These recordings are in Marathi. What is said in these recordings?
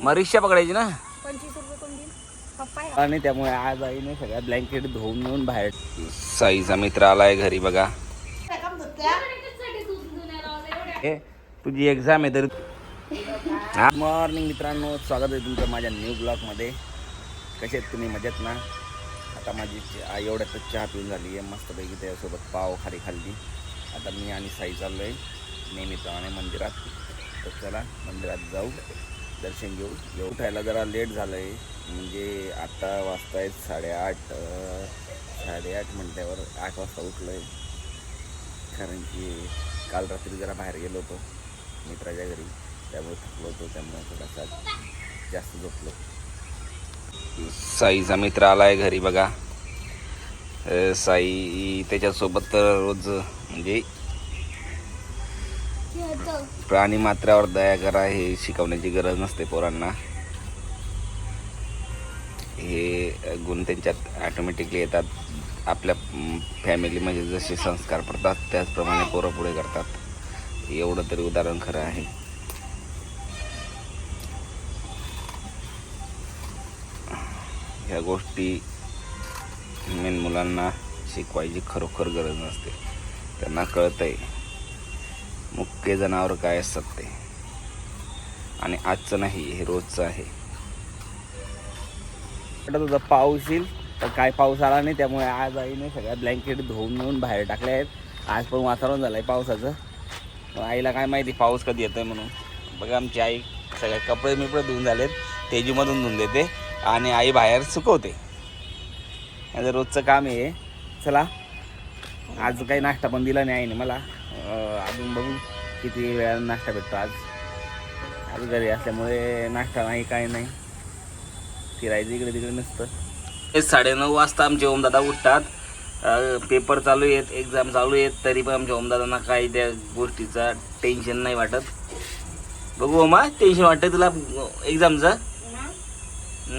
मग रिक्षा पकडायची ना? पंचवीस रुपये कोण देईल? पप्पा आहे. आणि त्यामुळे आज आईने सगळ्या ब्लँकेट धुवून नेऊन बाहेर साईचा मित्र आलाय घरी बघा. हे तुझी एक्झाम आहे तर गुड मॉर्निंग मित्रांनो स्वागत आहे तुमचं माझ्या न्यू ब्लॉगमध्ये कसे आहेत तुम्ही? मजेत ना? आता माझी च- आई एवढ्यातच चहा पिऊन झाली आहे. मस्तपैकी त्याच्यासोबत पाव खारी खाल्ली. आता मी आणि साई चाललो आहे नेहमीप्रमाणे मंदिरात. तर चला मंदिरात जाऊ दर्शन घेऊ? येऊ उठायला जरा लेट झालं आहे म्हणजे आत्ता वाजता आहेत साडेआठ साडेआठ म्हटल्यावर आठ वाजता उठलो आहे कारण की काल रात्री जरा बाहेर गेलो होतो मित्राच्या घरी. त्यामुळे थकलो होतो त्यामुळे थोडासा जास्त झोपलो. साईचा मित्र आला आहे घरी बघा. साई त्याच्यासोबत तर रोज म्हणजे प्राणी मात्रावर दया करा हे शिकवण्याची गरज नसते पोरांना. हे गुण त्यांच्यात ॲटोमॅटिकली येतात. आपल्या फॅमिलीमध्ये जसे संस्कार पडतात त्याचप्रमाणे पोरं पुढे करतात. एवढं तरी उदाहरण खरं आहे. ह्या गोष्टी मेन मुलांना शिकवायची खरोखर गरज नसते. त्यांना कळतं आहे मुख्य जनावर काय असतात ते? आणि आजचं नाही हे रोजचं आहे. तुझा पाऊस येईल तर काय पाऊस आला नाही त्यामुळे आज आईने सगळ्या ब्लँकेट धुवून नेऊन बाहेर टाकले आहेत. आज पण वातावरण झालं आहे पावसाचं आईला काय माहिती पाऊस कधी येतोय म्हणून. बघा आमची आई सगळे कपडे मिपडे धुवून झालेत तेजीमधून धुवून देते आणि आई बाहेर सुकवते. याचं रोजचं काम आहे चला आज काही नाश्ता पण दिला नाही आईने मला. अजून बघू किती वेळा नाश्ता भेटतो आज. आज घरी असल्यामुळे नाश्ता नाही काय नाही. फिरायचं इकडे तिकडे नसतं. हे साडेनऊ वाजता आमचे ओमदादा उठतात. पेपर चालू आहेत एक्झाम चालू आहेत तरी पण आमच्या ओमदादांना काही त्या गोष्टीचा टेन्शन नाही वाटत. बघू ओमा टेन्शन वाटतं तुला एक्झामचं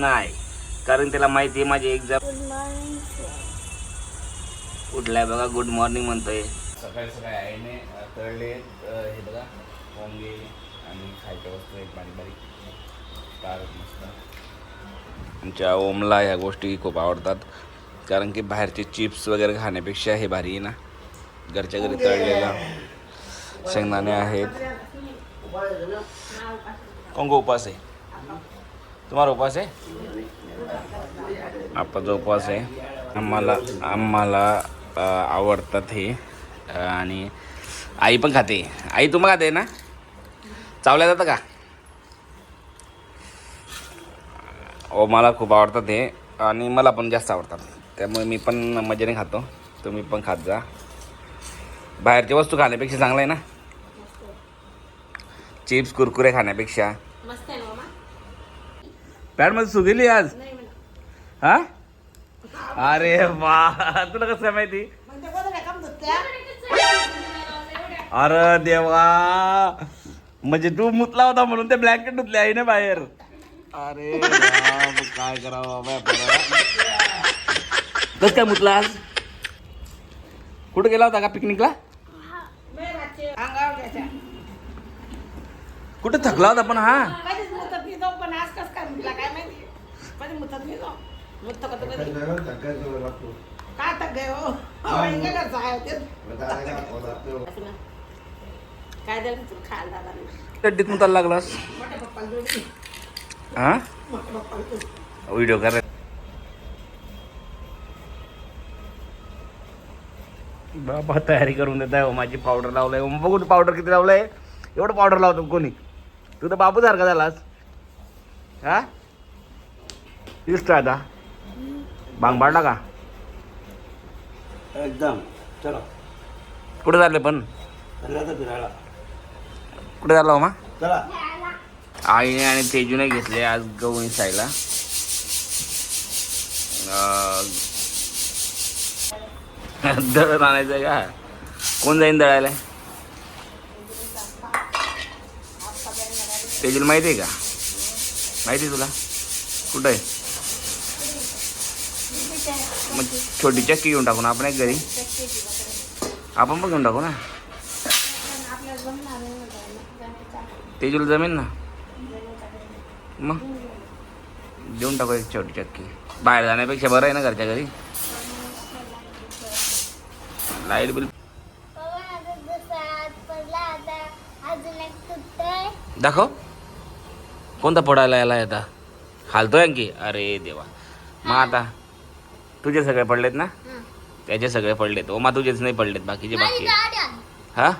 नाही. कारण त्याला माहिती आहे माझी एक्झाम उठलाय बघा गुड मॉर्निंग म्हणतोय. सकाळी सकाळी आईने तळले हे बघा पोंगे आणि खायच्या वस्तू आहेत बारीक बारीक. स्टार मस्त. आमच्या ओमला ह्या गोष्टी खूप आवडतात. कारण की बाहेरचे चिप्स वगैरे खाण्यापेक्षा हे भारी आहे ना. घरच्या घरी तळलेलं शेंगदाणे आहेत. कोण को उपास आहे? तुम्हाला उपास आहे? आपाचा उपवास आहे. आम्हाला आम्हाला आवडतात हे. आणि आई पण खाते. आई तुम्ही खाते ना? चावल्या जातं का? ओ मला खूप आवडतात हे. आणि मला पण जास्त आवडतात. त्यामुळे मी पण मजेने खातो. तुम्ही पण खात जा. बाहेरची वस्तू खाण्यापेक्षा चांगलं आहे ना? चिप्स कुरकुरे खाण्यापेक्षा. मस्त आहे ना मामा? पॅडमध्ये सुगेली आज? हा? अरे वा. तुला कसं माहिती? अरे देवा म्हणजे तू मुतला होता म्हणून ते ब्लँकेट धुतले आहे ना बाहेर अरे काय करावं बाबा कस काय मुतला आज कुठं गेला होता का पिकनिकला. कुठं थकला होता पण हा कधीच मुतत नाही जाऊ पण आज कस काय काय हो तुला खायला नाही चड्डीत मुताला लागलास? मोठ्या पप्पाला जोडी हा? मोठ्या पप्पाला जोडी व्हिडिओ कर. बाबा तयारी करून देत आहे माझी पावडर लावलाय. मग बघू पावडर किती लावलंय. एवढं पावडर लावतो कोणी? तू तर बापू सारखा झालास. हा? दिसतो आता. बांग पाडला का? एकदम. चलो. कुठे झाले पण? फिरायला. कुठे झाला हो मा आईने आणि तेजूने घेतले आज गवळी साईला दळण आणायचं का? कोण जाईन दळायला? तेजूला माहिती आहे का? माहिती आहे तुला? कुठं आहे? मग छोटी चक्की घेऊन टाकू ना आपण एक घरी. आपण पण घेऊन टाकू ना? तेजूला जमेल ना? मग? देऊन टाकू एक छोटी चक्की. बाहेर जाण्यापेक्षा बरं आहे ना घरच्या घरी? लाइट बिल दाखव. कोणता पडायला याला आता? हालतोय आणखी? अरे देवा. मग आता तुझे सगळे पडलेत ना? त्याचे सगळे पडलेत. ओमा तुझेच नाही पडलेत बाकीचे बाकी हा?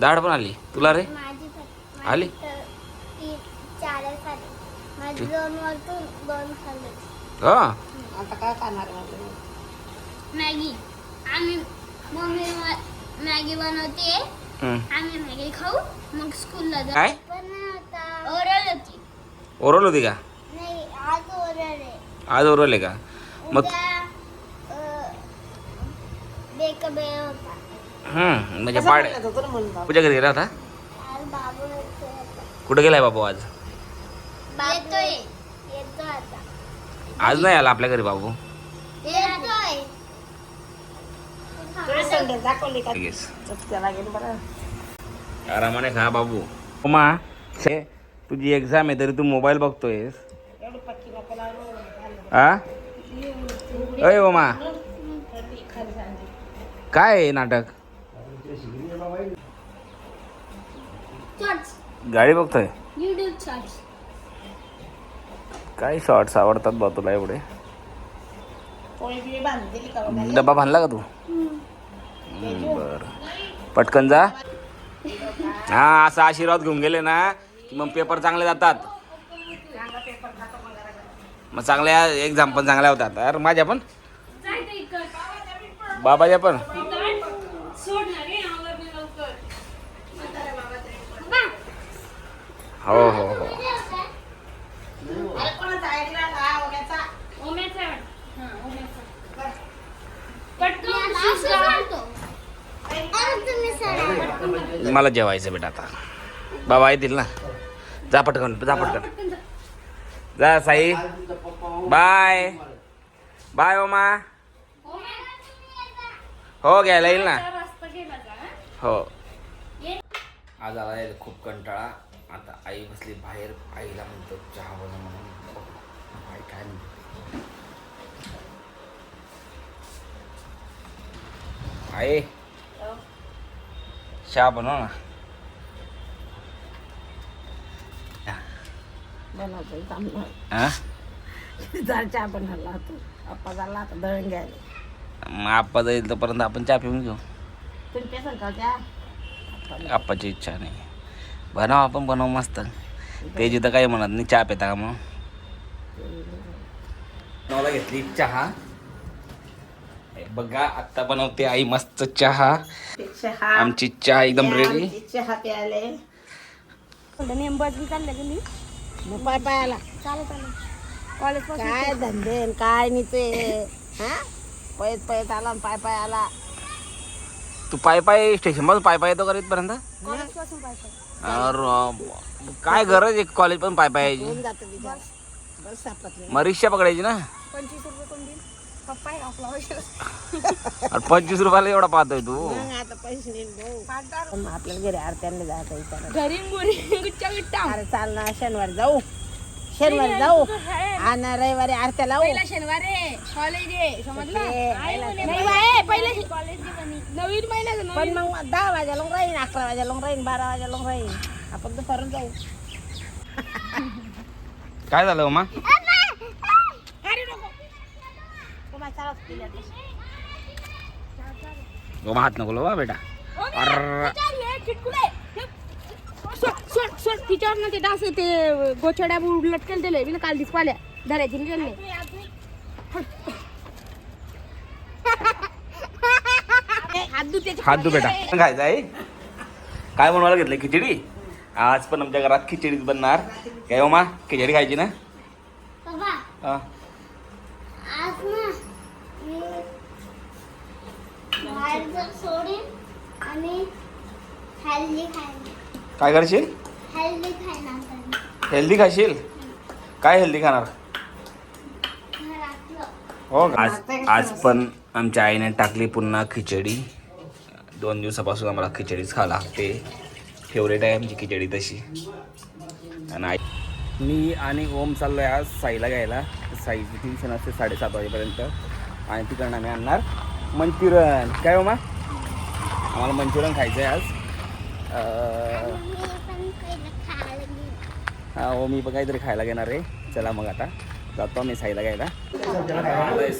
दाढ पण आली. तुला रे? आली? हा. आता काय खाणार? मॅगी आम्ही मम्मी मॅगी बनवते. आम्ही मॅगी खाऊ. मग स्कूलला जाऊ. काय? पण आता ओरल होती. ओरल होती का? नाही आज ओरल आहे. आज ओरल आहे का मग म्हणजे पाड? तुझ्या घरी गेला होता? कुठे गेलाय बाबू आज? येतोय. येतो आता. आज नाही आला आपल्या घरी बाबू? आरामाने खा बाबू. उमा तुझी एक्झाम आहे तरी तू मोबाईल बघतोयस. अय उमा. काय आहे नाटक शॉर्ट्स गाडी बघतोय? युट्यूब शॉर्ट्स काय शॉर्ट्स आवडतात बा तुला एवढे? डबा बांधला का तू? बर. पटकन जा. हा असा आशीर्वाद घेऊन गेले ना की मग पेपर चांगले जातात. मग चांगल्या एक्झाम पण चांगल्या होतात. अरे माझ्या पण? बाबाच्या पण? हो हो हो. मला जेवायचं बेटा आता. बाबा येतील ना? जा पटकन जा पटकन. जा साई. बाय. बाय ओमा. हो घ्यायला येईल ना? हो. आज आला आहे खूप कंटाळा. आता आई बसली बाहेर आईला म्हणतो चहा बनव म्हणून. आई काय म्हणते? आई चहा बनव ना. हा चहा बनवला तू. अप्पा झाला आता दळण घ्यायला. मग आप्पा जाईल तोपर्यंत आपण चहा पिऊन घेऊ. तुम्ही आप्पाची इच्छा नाही. बनव आपण बनव मस्त. ते जिथं काही म्हणत नाही चहा पिता का मग? मला घेतली चहा. बघा आत्ता बनवते आई मस्त चहा. चहा. आमची चहा एकदम रेडी चहा प्यायले. कॉलेज काय धंदे न काय नाही ते. हा? पळत पळत आला न पाय पाय आला. तू पाय पाय स्टेशन मधून पाय पाय येतो का इथपर्यंत? कॉलेजपासून पाहिजे अरे काय गरज आहे कॉलेज पण पाय जातं बिचार. सापडत नाही मग रिक्षा पकडायची ना? पंचवीस रुपये कोण देईल? पप्पा आहे आपला. पैसे अरे पंचवीस रुपयाला एवढा पाहतोय तू. मग आता पैसे नाही भाऊ. पण आपल्याला घरी आरत्याला जायचं विचार घरी गुरी गुच्चा गुट्टा. अरे चाल ना शनिवार जाऊ. शनिवार जाऊ. आणि रविवारी आरत्या लावू. पहिला शनिवार आहे. कॉलेज आहे. समजलं? ते नाही बाय, पहिला कॉलेज नवीन महिन्याचं पण मग दहा वाजा लंग राहीन अकरा वाजा लंग राहीन बारा वाजा लंग राहीन. आपण दुपारून जाऊ. काय झालं उमा? तुम्हाला चालत केल्या ते. उमा हात नको बा बेटा. अर्र. तिच्यावर ना ते डास ते गोछड्या लटकेल दिले मी काल दिसपाल्या. धरायची गेले हात दू बेटा. खायचं आहे काय बनवायला घेतलं? खिचडी? आज पण आमच्या घरात खिचडीच बनणार. काय उमा खिचडी खायची ना? बाबा. हा. ना मी आणि काय करशील? हेल्दी खाशील? काय हेल्दी खाणार? हो आज आज पण आमच्या आईने टाकली पुन्हा खिचडी. दोन दिवसापासून आम्हाला खिचडीच खावं लागते. फेवरेट आहे आमची खिचडी तशी. आणि आई मी आणि ओम चाललो आहे आज साईला घ्यायला. साईची ट्युशन असते? साडेसात वाजेपर्यंत. आणि तिकडनं आम्ही आणणार मंचुरियन. काय ओमा? आम्हाला मंचुरियन खायचं आहे आज. हा हो मी पण काहीतरी खायला घेणार आहे. चला मग आता. जातो मी साईला घ्यायला.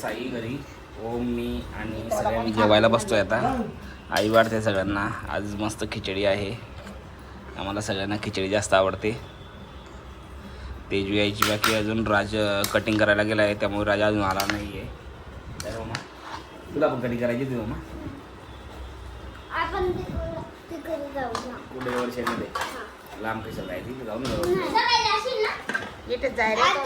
साई घरी. ओम मी आणि सगळ्यांनी जेवायला बसतोय आता. आई वाढते सगळ्यांना. आज मस्त खिचडी आहे. आम्हाला सगळ्यांना खिचडी जास्त आवडते. तेजू यायची बाकी अजून राज कटिंग करायला गेला आहे त्यामुळे राजा अजून आला नाही आहे तर मग. तुला पण कटिंग करायची तुझं मग कुठे लांब कशाला जायची जाऊन जाऊ इथेच जाय रे तो.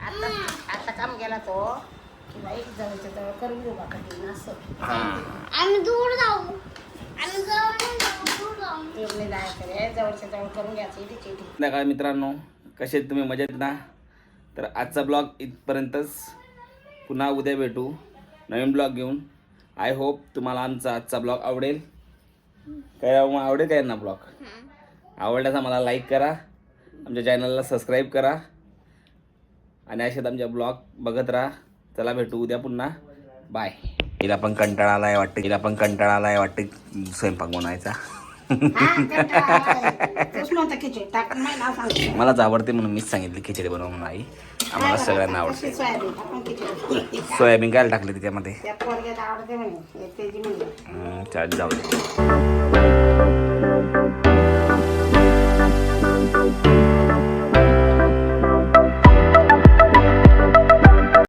आता आता काम गेला तो. एक जवळच्या जवळ करून घेऊ बाबा कधी असं. हां. आम्ही दूर जाऊ. आम्ही जाऊ, दूर जाऊ. एवढे जायचं रे जवळच्या जवळ करून घ्यायचं इथे चिठी संध्याकाळ मित्रांनो कसे आहेत तुम्ही? मजेत ना? तर आजचा ब्लॉग इथपर्यंतच. पुन्हा उद्या भेटू. नवीन ब्लॉग घेऊन. आय होप तुम्हाला आमचा आजचा ब्लॉग आवडेल. काय मग आवडेल काय ना ब्लॉग? आवडल्यास आम्हाला लाईक करा. आमच्या चॅनलला सबस्क्राईब करा. आणि अशात आमच्या ब्लॉग बघत राहा. चला भेटू उद्या पुन्हा. बाय हिला पण कंटाळा आलाय वाटतं. हिला पण कंटाळा आलाय वाटतं. स्वयंपाक बनवायचा. मलाच आवडते म्हणून मीच सांगितली खिचडी बनवा म्हणून आई. आम्हाला सगळ्यांना आवडते. सोयाबीन काय टाकले त्याच्यामध्ये चालेल जाऊ दे.